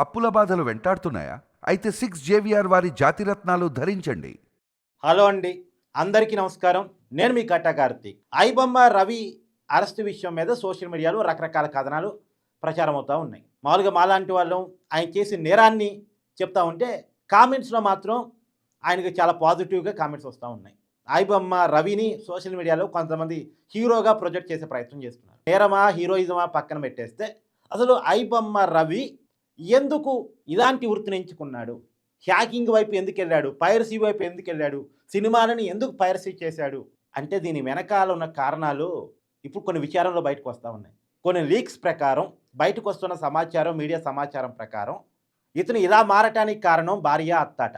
అప్పుల బాధలు వెంటాడుతున్నాయా? అయితే సిక్స్ జేవిఆర్ వారి జాతిరత్నాలు ధరించండి. హలో అండి. అందరికీ నమస్కారం. నేను మీ కట్టా కార్తీక్. ఐబొమ్మ రవి అరెస్టు విషయం మీద సోషల్ మీడియాలో రకరకాల కథనాలు ప్రచారం అవుతూ ఉన్నాయి. మామూలుగా మాలాంటి వాళ్ళు ఆయన చేసిన నేరాన్ని చెప్తా ఉంటే కామెంట్స్లో మాత్రం ఆయనకి చాలా పాజిటివ్గా కామెంట్స్ వస్తూ ఉన్నాయి. ఐబొమ్మ రవిని సోషల్ మీడియాలో కొంతమంది హీరోగా ప్రొజెక్ట్ చేసే ప్రయత్నం చేస్తున్నారు. నేరమా హీరోయిజమా పక్కన పెట్టేస్తే అసలు ఐబొమ్మ రవి ఎందుకు ఇలాంటి వృత్తిని ఎంచుకున్నాడు? హ్యాకింగ్ వైపు ఎందుకు వెళ్ళాడు? పైరసీ వైపు ఎందుకు వెళ్ళాడు? సినిమాలని ఎందుకు పైరసీ చేశాడు? అంటే దీని వెనకాల ఉన్న కారణాలు ఇప్పుడు కొన్ని విచారంలో బయటకు వస్తూ ఉన్నాయి. కొన్ని లీక్స్ ప్రకారం బయటకు వస్తున్న సమాచారం మీడియా సమాచారం ప్రకారం ఇతను ఇలా మారటానికి కారణం భార్య అత్తాట.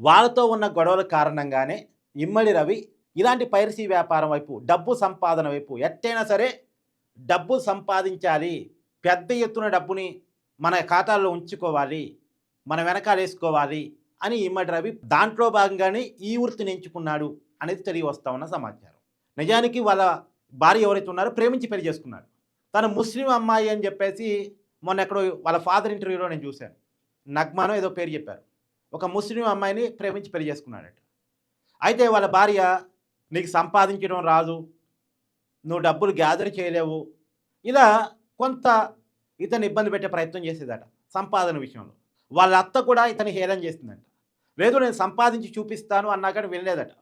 వాళ్ళతో ఉన్న గొడవల కారణంగానే ఇమ్మడి రవి ఇలాంటి పైరసీ వ్యాపారం వైపు డబ్బు సంపాదన వైపు ఎట్టైనా సరే డబ్బు సంపాదించాలి. పెద్ద ఎత్తున డబ్బుని మన ఖాతాల్లో ఉంచుకోవాలి మన వెనకాల వేసుకోవాలి అని ఇమ్మడి రవి దాంట్లో భాగంగానే ఈ వృత్తిని ఎంచుకున్నాడు అనేది తెలియవస్తా ఉన్న సమాచారం. నిజానికి వాళ్ళ భార్య ఎవరైతే ఉన్నారో ప్రేమించి పెళ్ళి చేసుకున్నాడు. తను ముస్లిం అమ్మాయి అని చెప్పేసి మొన్న ఎక్కడో వాళ్ళ ఫాదర్ ఇంటర్వ్యూలో నేను చూశాను. నగ్మానో ఏదో పేరు చెప్పారు. ఒక ముస్లిం అమ్మాయిని ప్రేమించి పెళ్ళి చేసుకున్నాడట. అయితే వాళ్ళ భార్య నీకు సంపాదించడం రాదు నువ్వు డబ్బులు గ్యాదర్ చేయలేవు. ఇలా కొంత ఇతను ఇబ్బంది పెట్టే ప్రయత్నం చేసేదట సంపాదన విషయంలో. వాళ్ళ అత్త కూడా ఇతని హేళన చేస్తుందంట లేదు నేను సంపాదించి చూపిస్తాను అన్నా కానీ వెళ్ళలేదట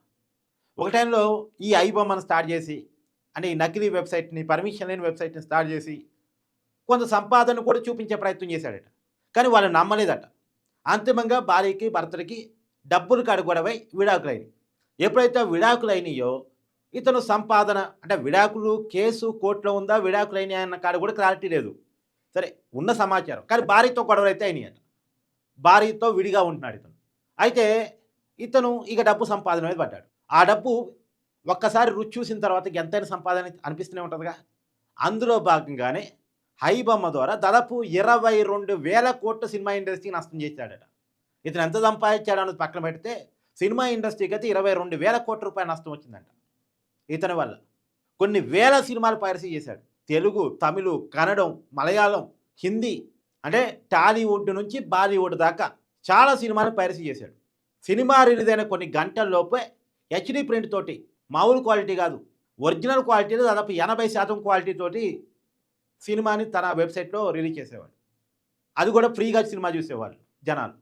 ఒక టైంలో ఈ ఐబొమ్మను స్టార్ట్ చేసి అంటే ఈ నకిలీ వెబ్సైట్ని పర్మిషన్ లేని వెబ్సైట్ని స్టార్ట్ చేసి కొంత సంపాదన కూడా చూపించే ప్రయత్నం చేశాడట. కానీ వాళ్ళు నమ్మలేదట. అంతిమంగా భార్యకి భర్తలకి డబ్బులు కడగొడవై విడాకులైనవి ఎప్పుడైతే విడాకులైనయో ఇతను సంపాదన అంటే విడాకులు కేసు కోర్టులో ఉందా విడాకులైన కాడ కూడా క్లారిటీ లేదు. సరే ఉన్న సమాచారం. కానీ భార్యతో గొడవలైతే అయినాయట. భార్యతో విడిగా ఉంటున్నాడు ఇతను. అయితే ఇతను ఇక డబ్బు సంపాదన మీద పడ్డాడు. ఆ డబ్బు ఒక్కసారి రుచి చూసిన తర్వాత ఎంతైనా సంపాదన అనిపిస్తూనే ఉంటుందిగా. అందులో భాగంగానే హైబొమ్మ ద్వారా దాదాపు ఇరవై రెండు వేల కోట్ల సినిమా ఇండస్ట్రీకి నష్టం చేశాడట. ఇతను ఎంత సంపాదించాడు అన్నది పక్కన పెడితే సినిమా ఇండస్ట్రీకి అయితే ఇరవై రెండు వేల కోట్ల రూపాయల నష్టం వచ్చిందంట. ఇతని వల్ల కొన్ని వేల సినిమాలు పైరసీ చేశాడు. తెలుగు తమిళ్ కన్నడం మలయాళం హిందీ అంటే టాలీవుడ్ నుంచి బాలీవుడ్ దాకా చాలా సినిమాలు పైరసీ చేశాడు. సినిమా రిలీజ్ అయిన కొన్ని గంటల్లోపే హెచ్డి ప్రింట్ తోటి మామూలు క్వాలిటీ కాదు ఒరిజినల్ క్వాలిటీలో దాదాపు ఎనభై శాతం క్వాలిటీ తోటి సినిమాని తన వెబ్సైట్లో రిలీజ్ చేసేవాడు. అది కూడా ఫ్రీగా సినిమా చూసేవాళ్ళు జనాలు.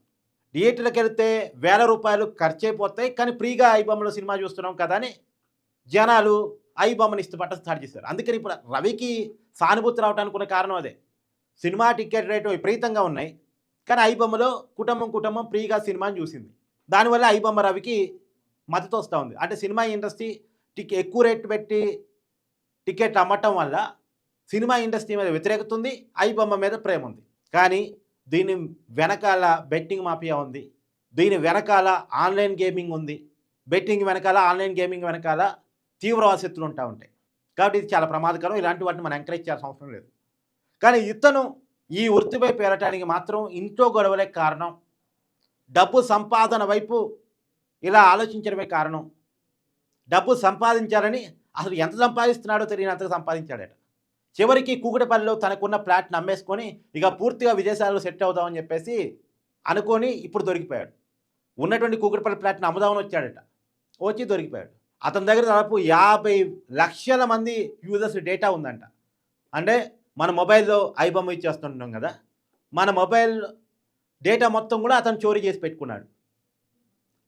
థియేటర్కి వెళ్తే వేల రూపాయలు ఖర్చు అయిపోతాయి కానీ ఫ్రీగా ఐబొమ్మలో సినిమా చూస్తున్నాం కదా అని జనాలు ఐబొమ్మని ఇష్టపడ్డ స్టార్ట్ చేశారు. అందుకని ఇప్పుడు రవికి సానుభూతి రావడానికి ఉన్న కారణం అదే. సినిమా టికెట్ రేటు విపరీతంగా ఉన్నాయి. కానీ ఐబొమ్మలో కుటుంబం కుటుంబం ఫ్రీగా సినిమాని చూసింది. దానివల్ల ఐబొమ్మ రవికి మద్దతు వస్తూ ఉంది. అంటే సినిమా ఇండస్ట్రీ టిక్ ఎక్కువ రేట్ పెట్టి టికెట్ అమ్మటం వల్ల సినిమా ఇండస్ట్రీ మీద వ్యతిరేకత ఉంది బొమ్మ మీద ప్రేమ ఉంది. కానీ దీని వెనకాల బెట్టింగ్ మాఫియా ఉంది. దీని వెనకాల ఆన్లైన్ గేమింగ్ ఉంది. బెట్టింగ్ వెనకాల ఆన్లైన్ గేమింగ్ వెనకాల తీవ్ర ఆసక్తులు ఉంటా ఉంటాయి. కాబట్టి ఇది చాలా ప్రమాదకరం. ఇలాంటి వాటిని మనం ఎంకరేజ్ చేయాల్సిన అవసరం లేదు. కానీ ఇతను ఈ వృత్తిపై పేరటానికి మాత్రం ఇంట్లో గొడవలే కారణం. డబ్బు సంపాదన వైపు ఇలా ఆలోచించడమే కారణం. డబ్బు సంపాదించాలని అసలు ఎంత సంపాదిస్తున్నాడో తెలియనంతగా సంపాదించాడట. చివరికి కూకటిపల్లిలో తనకున్న ఫ్లాట్ని అమ్మేసుకొని ఇక పూర్తిగా విదేశాల్లో సెట్ అవుదామని చెప్పేసి అనుకొని ఇప్పుడు దొరికిపోయాడు. ఉన్నటువంటి కూకటిపల్లి ఫ్లాట్ని అమ్ముదామని వచ్చాడట. వచ్చి దొరికిపోయాడు. అతని దగ్గర దాదాపు యాభై లక్షల మంది యూజర్స్ డేటా ఉందంట. అంటే మన మొబైల్లో ఐబొమ్మ ఇచ్చేస్తుంటున్నాం కదా మన మొబైల్ డేటా మొత్తం కూడా అతను చోరీ చేసి పెట్టుకున్నాడు.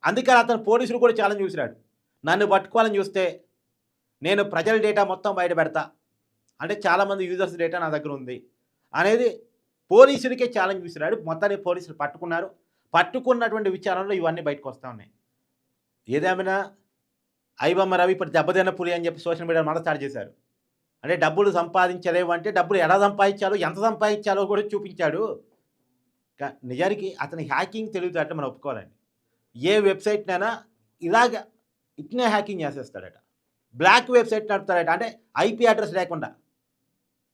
అందుకని అతను పోలీసులు కూడా ఛాలెంజ్ చూసినాడు. నన్ను పట్టుకోవాలని చూస్తే నేను ప్రజల డేటా మొత్తం బయట పెడతా. అంటే చాలామంది యూజర్స్ డేటా నా దగ్గర ఉంది అనేది పోలీసులకే ఛాలెంజ్ చూసినాడు. మొత్తాన్ని పోలీసులు పట్టుకున్నారు. పట్టుకున్నటువంటి విచారణలో ఇవన్నీ బయటకు వస్తూ ఉన్నాయి. ఏదేమైనా ఐబొమ్మ రవి ఇప్పుడు దెబ్బతిన్న పులి అని చెప్పి సోషల్ మీడియా మాట స్టార్ట్ చేశారు. అంటే డబ్బులు సంపాదించలేవు అంటే డబ్బులు ఎలా సంపాదించాలో ఎంత సంపాదించాలో కూడా చూపించాడు. నిజానికి అతని హ్యాకింగ్ తెలివితేట మనం ఒప్పుకోవాలండి. ఏ వెబ్సైట్నైనా ఇలాగ ఇట్నే హ్యాకింగ్ చేసేస్తాడట. బ్లాక్ వెబ్సైట్ నడుపుతాడట. అంటే ఐపీ అడ్రస్ లేకుండా.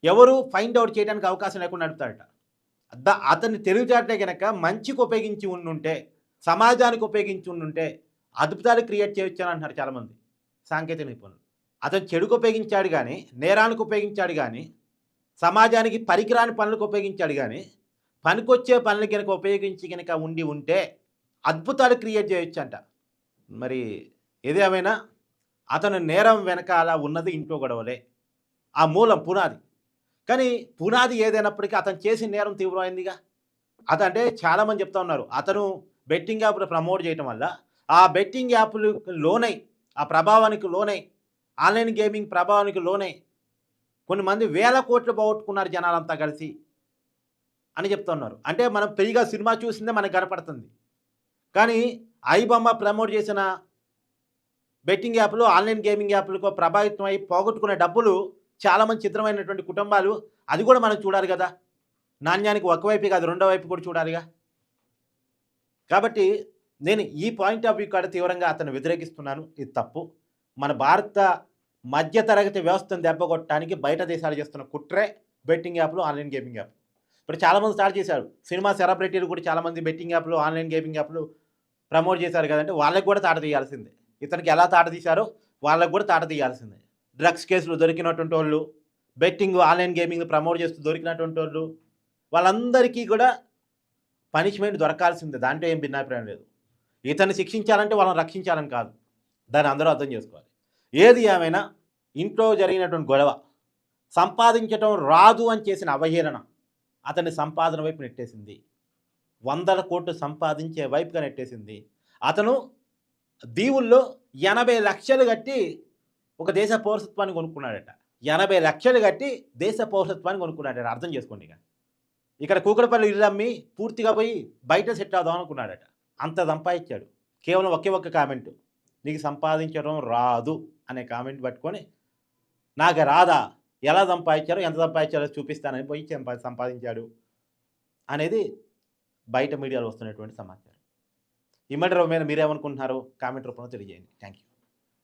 ఎవరు ఫైండ్ అవుట్ చేయడానికి అవకాశం లేకుండా నడుపుతాడట. అతన్ని అతని తెలివితేటలే కనుక మంచికి ఉపయోగించి ఉండుంటే సమాజానికి ఉపయోగించి ఉండుంటే అద్భుతాలు క్రియేట్ చేయొచ్చాను అంటున్నారు చాలామంది. సాంకేతిక నిపుణులు. అతను చెడుకు ఉపయోగించాడు కానీ నేరానికి ఉపయోగించాడు కానీ సమాజానికి పనికిరాని పనులకు ఉపయోగించాడు కానీ పనికొచ్చే పనులు కనుక ఉపయోగించి కనుక ఉండి ఉంటే అద్భుతాలు క్రియేట్ చేయొచ్చు అంట మరి ఏదేమైనా అతను నేరం వెనకాల ఉన్నది ఇంట్లో గొడవలే. ఆ మూలం పునాది. కానీ పునాది ఏదైనప్పటికీ అతను చేసిన నేరం తీవ్రమైందిగా. అతంటే చాలామంది చెప్తా ఉన్నారు. అతను బెట్టింగ్ యాప్లు ప్రమోట్ చేయటం వల్ల ఆ బెట్టింగ్ యాప్లు లోనై ఆ ప్రభావానికి లోనై ఆన్లైన్ గేమింగ్ ప్రభావానికి లోనై కొన్ని మంది వేల కోట్లు పోగొట్టుకున్నారు జనాలంతా కలిసి అని చెప్తున్నారు. అంటే మనం పెరిగా సినిమా చూసిందే మనకు కనపడుతుంది. కానీ ఐబొమ్మ ప్రమోట్ చేసిన బెట్టింగ్ యాప్లు ఆన్లైన్ గేమింగ్ యాప్లకు ప్రభావితం అయి పోగొట్టుకునే డబ్బులు చాలామంది చిత్రమైనటువంటి కుటుంబాలు అది కూడా మనం చూడాలి కదా. నాణ్యానికి ఒకవైపు కాదు రెండో వైపు కూడా చూడాలిగా. కాబట్టి నేను ఈ పాయింట్ ఆఫ్ వ్యూ కాడ తీవ్రంగా అతను వ్యతిరేకిస్తున్నాను. ఇది తప్పు. మన భారత మధ్యతరగతి వ్యవస్థను దెబ్బకొట్టడానికి బయట దేశాలు చేస్తున్న కుట్రే బెట్టింగ్ యాప్లు ఆన్లైన్ గేమింగ్ యాప్ ఇప్పుడు చాలామంది స్టార్ట్ చేశారు. సినిమా సెలబ్రిటీలు కూడా చాలామంది బెట్టింగ్ యాప్లు ఆన్లైన్ గేమింగ్ యాప్లు ప్రమోట్ చేశారు కదంటే వాళ్ళకి కూడా తాట తీయాల్సిందే. ఇతనికి ఎలా తాట తీశారో వాళ్ళకి కూడా తాట తీయాల్సిందే. డ్రగ్స్ కేసులు దొరికినటువంటి వాళ్ళు బెట్టింగ్ ఆన్లైన్ గేమింగ్ ప్రమోట్ చేస్తూ దొరికినటువంటి వాళ్ళు వాళ్ళందరికీ కూడా పనిష్మెంట్ దొరకాల్సిందే. దాంట్లో ఏం భిన్నాభిప్రాయం లేదు. ఇతన్ని శిక్షించాలంటే వాళ్ళని రక్షించాలని కాదు. దాన్ని అందరూ అర్థం చేసుకోవాలి. ఏది ఏమైనా ఇంట్లో జరిగినటువంటి గొడవ సంపాదించటం రాదు అని చేసిన అవహేళన అతన్ని సంపాదన వైపు నెట్టేసింది. వందల కోట్లు సంపాదించే వైపుగా నెట్టేసింది. అతను దీవుల్లో ఎనభై లక్షలు కట్టి ఒక దేశ పౌరసత్వాన్ని కొనుక్కున్నాడట. ఎనభై లక్షలు కట్టి దేశ పౌరసత్వాన్ని కొనుక్కున్నాడట. అర్థం చేసుకోండి ఇక. ఇక్కడ కూకడపల్లి ఇల్లు అమ్మి పూర్తిగా పోయి బయట సెట్ అవుదాం అనుకున్నాడట. అంత సంపాదించాడు. కేవలం ఒకే ఒక్క కామెంట్. నీకు సంపాదించడం రాదు అనే కామెంట్ పట్టుకొని నాకు రాదా ఎలా సంపాదించారో ఎంత సంపాదించారో చూపిస్తానని పోయి సంపాదించాడు అనేది బయట మీడియాలో వస్తున్నటువంటి సమాచారం. ఈ మీద మీరేమనుకుంటున్నారో కామెంట్ రూపంలో తెలియజేయండి. Thank you